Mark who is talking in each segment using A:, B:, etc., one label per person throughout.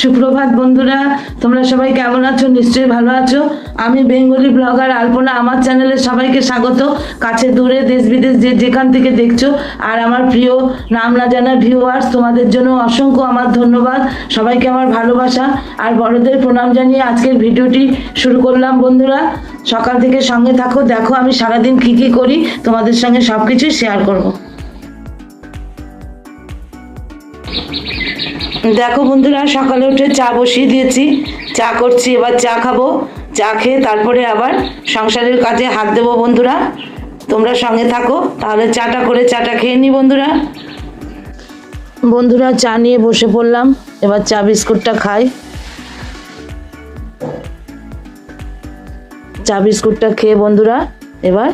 A: সুপ্রভাত বন্ধুরা, তোমরা সবাই কেমন আছো? নিশ্চয়ই ভালো আছো। আমি বেঙ্গলি ব্লগার আলপনা। আমার চ্যানেলে সবাইকে স্বাগত। কাছে দূরে, দেশ বিদেশ যে যেখান থেকে দেখছ। আর আমার প্রিয়, নাম না জানা ভিউয়ার্স তোমাদের জন্য অসংখ্য আমার ধন্যবাদ। সবাইকে আমার ভালোবাসা আর বড়দের প্রণাম জানিয়ে আজকের ভিডিওটি শুরু করলাম। বন্ধুরা, সকাল থেকে সঙ্গে থাকো। দেখো আমি সারাদিন কী কী করি। তোমাদের সঙ্গে সব কিছুই শেয়ার করব। দেখো বন্ধুরা, সকালে উঠে চা বসিয়ে দিয়েছি। চা করছি, এবার চা খাব, চা খেয়ে তারপরে আবার সংসারের কাজে হাত দেবো বন্ধুরা। তোমরা সঙ্গে থাকো, তাহলে চাটা করে চাটা খেয়ে নি বন্ধুরা। বন্ধুরা, চা নিয়ে বসে পড়লাম, এবার চা বিস্কুটটা খাই। চা বিস্কুটটা খেয়ে বন্ধুরা, এবার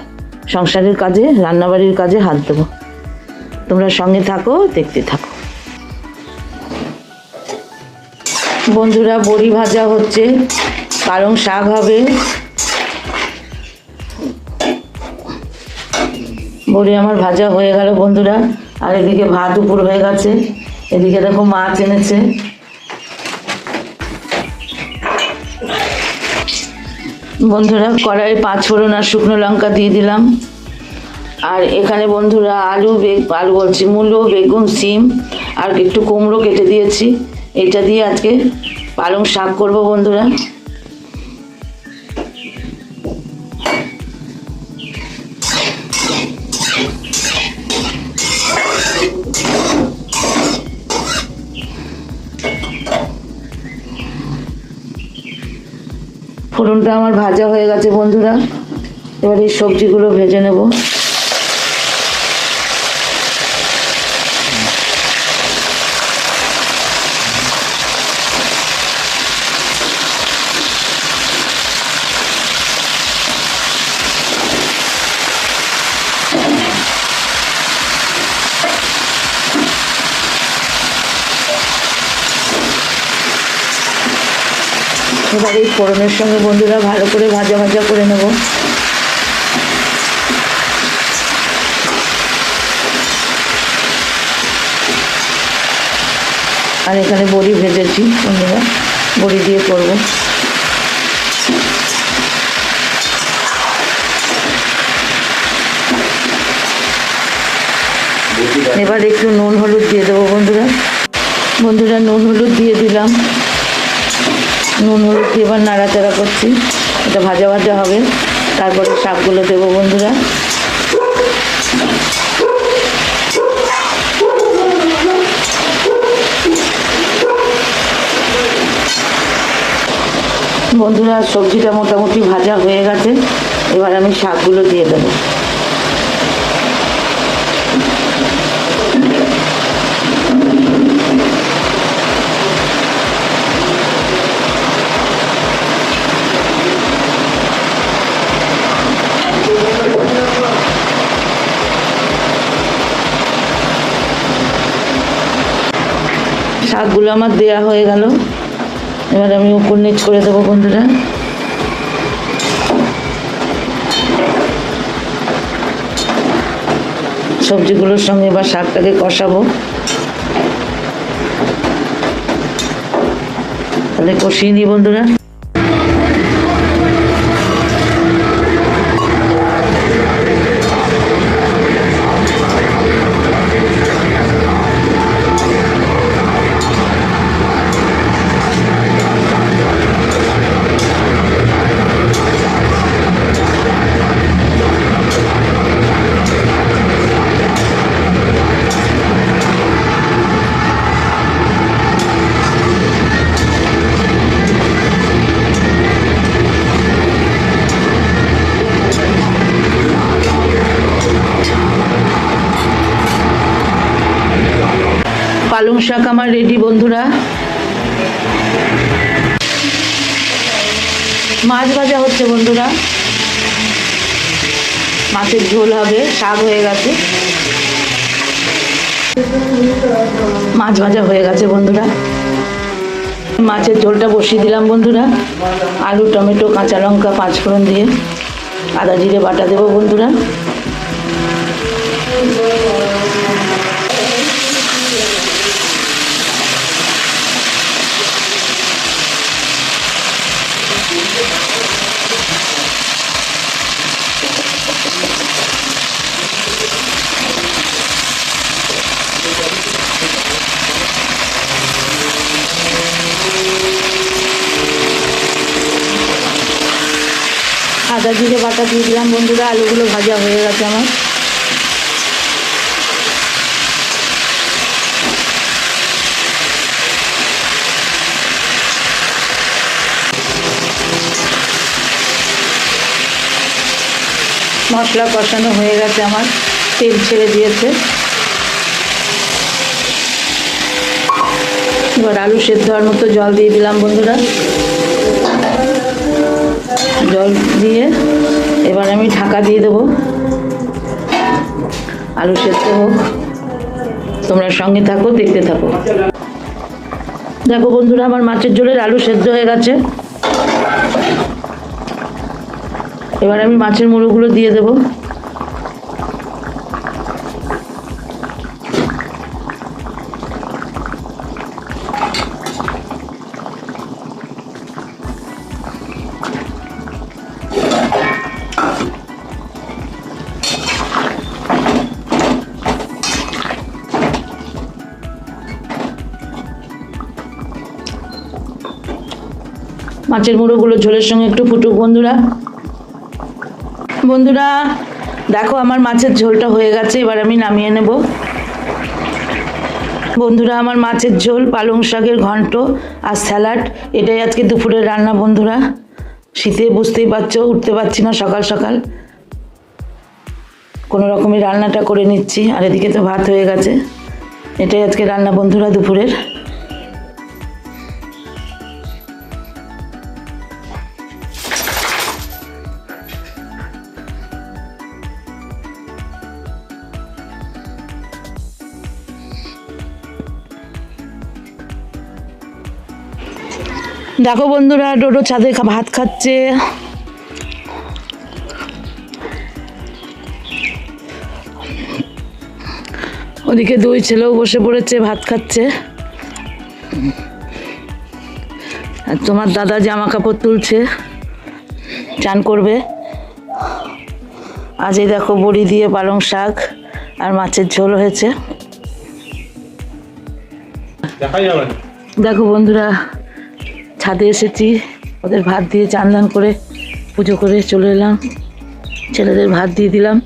A: সংসারের কাজে, রান্নাবাড়ির কাজে হাত দেবো। তোমরা সঙ্গে থাকো, দেখতে থাকো। বন্ধুরা, বড়ি ভাজা হচ্ছে পালং শাক হবে। বড়ি আমার ভাজা হয়ে গেল বন্ধুরা, আর এদিকে ভাত উপর হয়ে গেছে। এদিকে দেখো মাছ এনেছে। বন্ধুরা কড়াই পাঁচ ফোড়ন আর শুকনো লঙ্কা দিয়ে দিলাম। আর এখানে বন্ধুরা আলু বেগ আলু বলছি, মূলো, বেগুন, সিম, আর একটু কুমড়ো কেটে দিয়েছি। এটা দিয়ে আজকে পালং শাক করব বন্ধুরা। ফোড়নটা আমার ভাজা হয়ে গেছে বন্ধুরা। এবার এই সবজিগুলো ভেজে নেব। এবার এই ফোড়নের সঙ্গে বন্ধুরা ভালো করে ভাজা ভাজা করে নেব। আর এখানে বড়ি ভেজেছি বন্ধুরা। বড়ি দিয়ে করব। এবার একটু নুন হলুদ দিয়ে দেবো বন্ধুরা। বন্ধুরা, নুন হলুদ দিয়ে দিলাম। নুন, হলুদ দিয়ে এবার নাড়াচাড়া করছি। এটা ভাজা ভাজা হবে। তারপরে শাকগুলো দেবো বন্ধুরা। বন্ধুরা, সবজিটা মোটামুটি ভাজা হয়ে গেছে। এবার আমি শাকগুলো দিয়ে দেবো। শাকগুলো আমার দেয়া হয়ে গেল। এবার আমি উপর নিচ করে দেবো বন্ধুরা। সবজিগুলোর সঙ্গে এবার শাকটাকে কষাবো। তাহলে কষিয়ে নিই বন্ধুরা। আমার রেডি বন্ধুরা। মাছ ভাজা হচ্ছে বন্ধুরা। মাছের ঝোল হবে, শাক হয়ে গেছে। মাছ ভাজা হয়ে গেছে বন্ধুরা। মাছের ঝোলটা বসিয়ে দিলাম বন্ধুরা। আলু, টমেটো, কাঁচা লঙ্কা, পাঁচফোড়ন দিয়ে। আদা, জিরে, বাটা দেবো বন্ধুরা আদা জিরে বাটা দিয়ে দিলাম বন্ধুরা, আলুগুলো ভাজা হয়ে গেছে আমার। মশলা কষানো হয়ে গেছে আমার, তেল ছেড়ে দিয়েছে। এবার আলু সেদ্ধ হওয়ার মতো জল দিয়ে দিলাম বন্ধুরা। জল দিয়ে এবার আমি ঢাকা দিয়ে দেবো। আলু সেদ্ধ হোক। তোমরা সঙ্গে থাকো, দেখতে থাকো। দেখো বন্ধুরা, আমার মাছের ঝোলের আলু সেদ্ধ হয়ে গেছে। এবার আমি মাছের মুড়োগুলো দিয়ে দেবো। মাছের মুড়োগুলো, ঝোলের সঙ্গে একটু ফুটুক বন্ধুরা। বন্ধুরা, দেখো আমার মাছের ঝোলটা হয়ে গেছে, এবার আমি নামিয়ে নেব। বন্ধুরা, আমার মাছের ঝোল, পালং শাকের ঘন্ট আর স্যালাড, এটাই আজকে দুপুরের রান্না বন্ধুরা। শীতে বুঝতেই পারছ, উঠতে পারছি না সকাল সকাল। কোনো রকমের রান্নাটা করে নিচ্ছি, আর এদিকে তো ভাত হয়ে গেছে। এটাই আজকে রান্না বন্ধুরা দুপুরের। দেখো বন্ধুরা ডোডো ছাদে ভাত খাচ্ছে। ওদিকে দুই ছেলেও বসে পড়েছে ভাত খাচ্ছে। আর তোমার দাদা জামা কাপড় তুলছে চান করবে। আজ এই দেখো বড়ি দিয়ে পালং শাক আর মাছের ঝোল হয়েছে। দেখো বন্ধুরা ছাদে এসেছি। ওদের ভাত দিয়ে চান দান করে পুজো করে চলে এলাম। ছেলেদের ভাত দিয়ে দিলাম।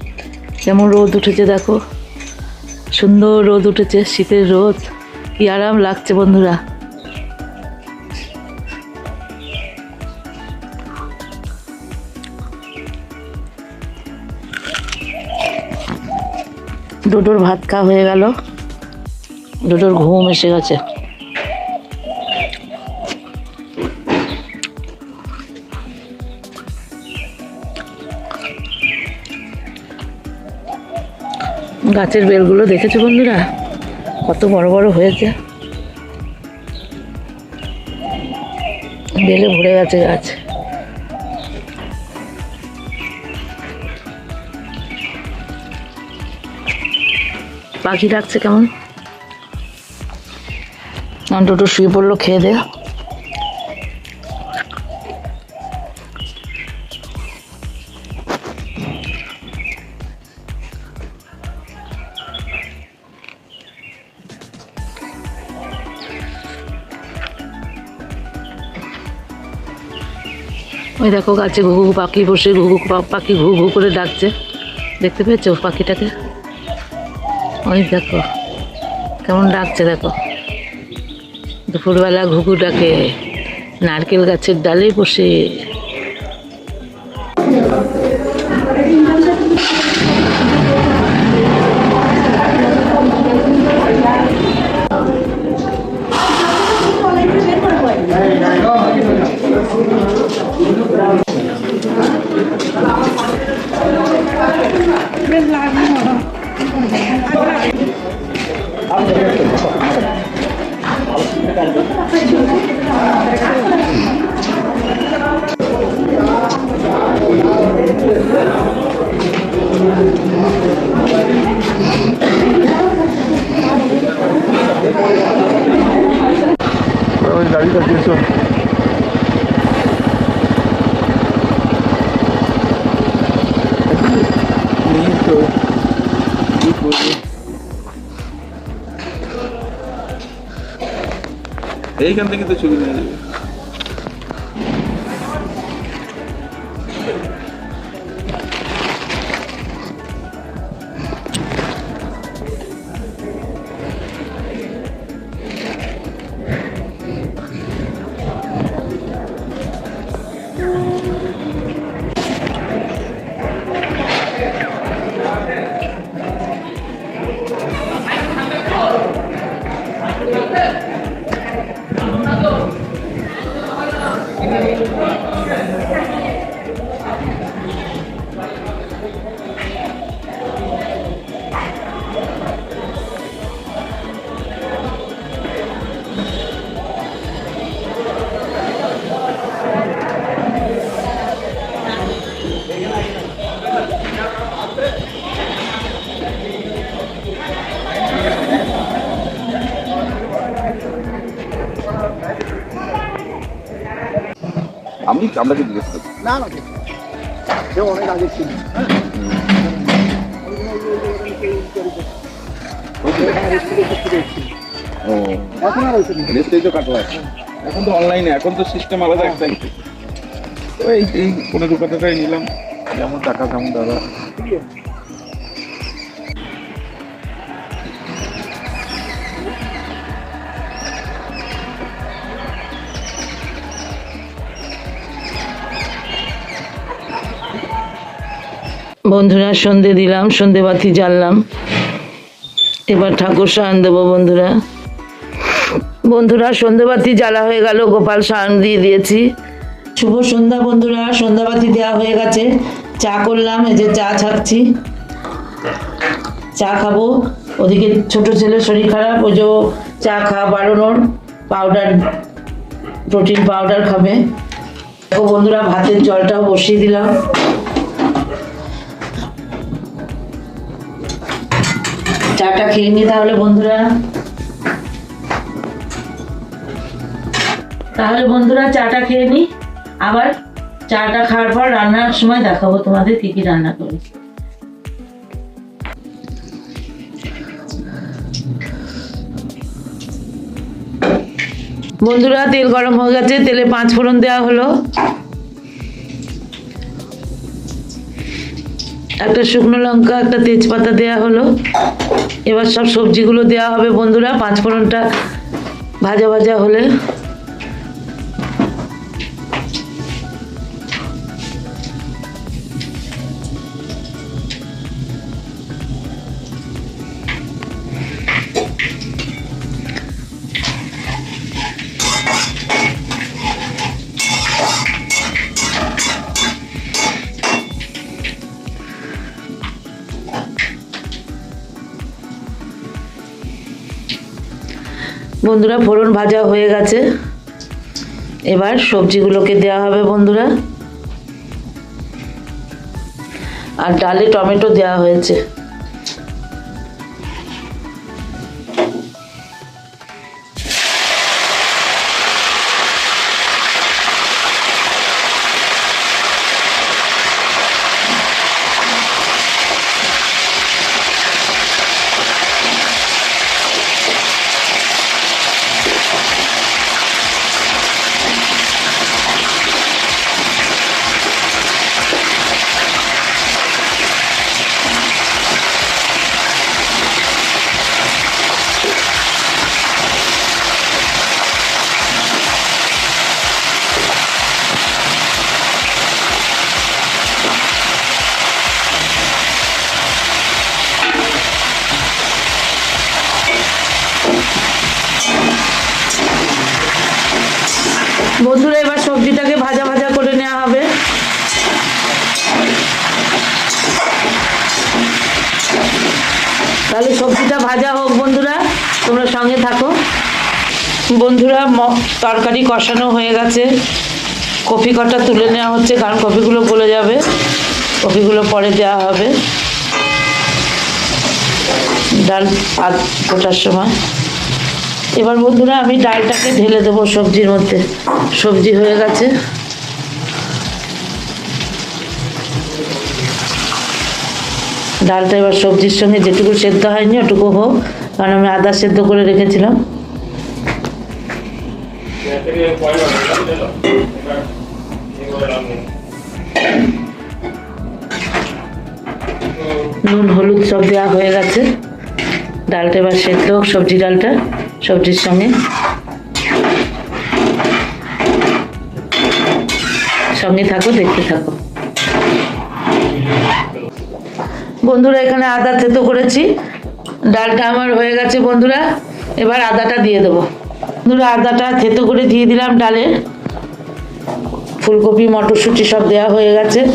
A: কেমন রোদ উঠেছে দেখো। সুন্দর রোদ উঠেছে, শীতের রোদ। কি আরাম লাগছে বন্ধুরা। ডোডোর ভাত খাওয়া হয়ে গেল। ডোডোর ঘুম এসে গেছে। গাছের বেলগুলো দেখেছ বন্ধুরা? কত বড় বড় হয়েছে। বেলে ভরে গেছে গাছ। পাখি ডাকছে কেমন? অন্তত শুয়ে পড়ল, খেয়ে দে। ওই দেখো গাছে ঘুঘু পাখি বসে ঘুঘু পাখি ঘু ঘু করে ডাকছে। দেখতে পেয়েছ পাখিটাকে? ওই দেখো, কেমন ডাকছে দেখো। দুপুরবেলা ঘুঘু ডাকে, নারকেল গাছের ডালে বসে।
B: ওই এইখান থেকে তো ছবি নিয়ে যাবে।
C: আমি আপনাকে জিজ্ঞেস করছি
D: না না। সে অনেক আগে ছিল। হ্যাঁ এখন আর হয়েছে
C: কাটলা এখন তো অনলাইনে এখন তো সিস্টেম আলাদা একটা। তো এই এই পনেরো কথাটাই নিলাম। যেমন টাকা তেমন দাদা।
A: বন্ধুরা, সন্ধে দিলাম, সন্ধে বাতি জ্বাললাম। এবার ঠাকুর সায়ন দেবো বন্ধুরা। বন্ধুরা, সন্ধে বাতি জ্বালা হয়ে গেল, গোপাল সায়ন দিয়ে দিয়েছি। শুভ সন্ধ্যা বন্ধুরা সন্ধ্যা বাতি দেওয়া হয়ে গেছে। চা করলাম, এই যে চা ছাকছি চা খাব। ওদিকে ছোট ছেলে শরীর খারাপ, ওই যে চা খাওয়া বাড়ানোর পাউডার প্রোটিন পাউডার খাবে। বন্ধুরা, ভাতের জলটাও বসিয়ে দিলাম। চাটা খেয়ে নি তাহলে বন্ধুরা। তাহলে বন্ধুরা চাটা খেয়ে নি। আবার চাটা খাওয়ার পর রান্নার সময় দেখাবো তোমাদের কি কি রান্না করি। বন্ধুরা, তেল গরম হয়ে গেছে, তেলে পাঁচ ফোড়ন দেওয়া হলো। একটা শুকনো লঙ্কা, একটা তেজপাতা দেওয়া হলো। এবার সব সবজিগুলো দেওয়া হবে বন্ধুরা পাঁচ ফোড়নটা ভাজা ভাজা হলে। বন্ধুরা, ফোড়ন ভাজা হয়ে গেছে। এবার সবজিগুলোকে দেওয়া হবে বন্ধুরা। আর ডালে টমেটো দেওয়া হয়েছে। বন্ধুরা, এবার সবজিটাকে ভাজা ভাজা করে নেওয়া হবে। তাহলে সবজিটা ভাজা হোক বন্ধুরা, তোমরা সঙ্গে থাকো। বন্ধুরা তরকারি কষানো হয়ে গেছে। কফি কটা তুলে নেওয়া হচ্ছে, কারণ কফিগুলো গলে যাবে। কফিগুলো পরে দেওয়া হবে। ডাল ভাত ফোটার সময়। এবার বন্ধুরা আমি ডালটাকে ঢেলে দেবো সবজির মধ্যে। সবজি হয়ে গেছে। ডালটা এবার সবজির সঙ্গে যেটুকু সেদ্ধ হয়নি ওটুকু হোক, কারণ আমি আদা সেদ্ধ করে রেখেছিলাম। নুন, হলুদ সব দেওয়া হয়ে গেছে। ডালটা এবার সেদ্ধ হোক, সবজি ডালটা। সবজির সঙ্গে। সঙ্গে থাকো, দেখতে থাকো। বন্ধুরা, এখানে আদা থেতো করেছি। ডালটা আমার হয়ে গেছে, বন্ধুরা। এবার আদাটা দিয়ে দেবো। বন্ধুরা, আদাটা থেতো করে দিয়ে দিলাম ডালে। ফুলকপি, মটরশুঁটি সব দেওয়া হয়ে গেছে।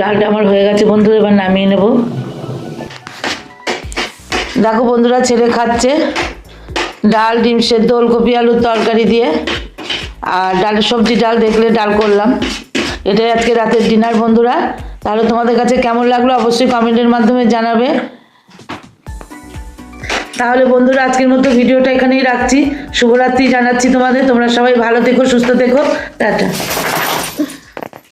A: ডালটা আমার হয়ে গেছে, বন্ধুরা, এবার নামিয়ে নেব। দেখো বন্ধুরা, ছেলে খাচ্ছে ডাল, ডিম সেদ্ধ, ওলকপি, আলুর তরকারি দিয়ে। আর ডালের সবজি ডাল দেখলে ডাল করলাম। এটাই আজকে রাতের ডিনার, বন্ধুরা। তাহলে তোমাদের কাছে কেমন লাগল অবশ্যই কমেন্টের মাধ্যমে জানাবে। তাহলে বন্ধুরা, আজকের মতো ভিডিওটা এখানেই রাখছি। শুভরাত্রি জানাচ্ছি তোমাদের। তোমরা সবাই ভালো থেকো, সুস্থ থেকো। টাটা।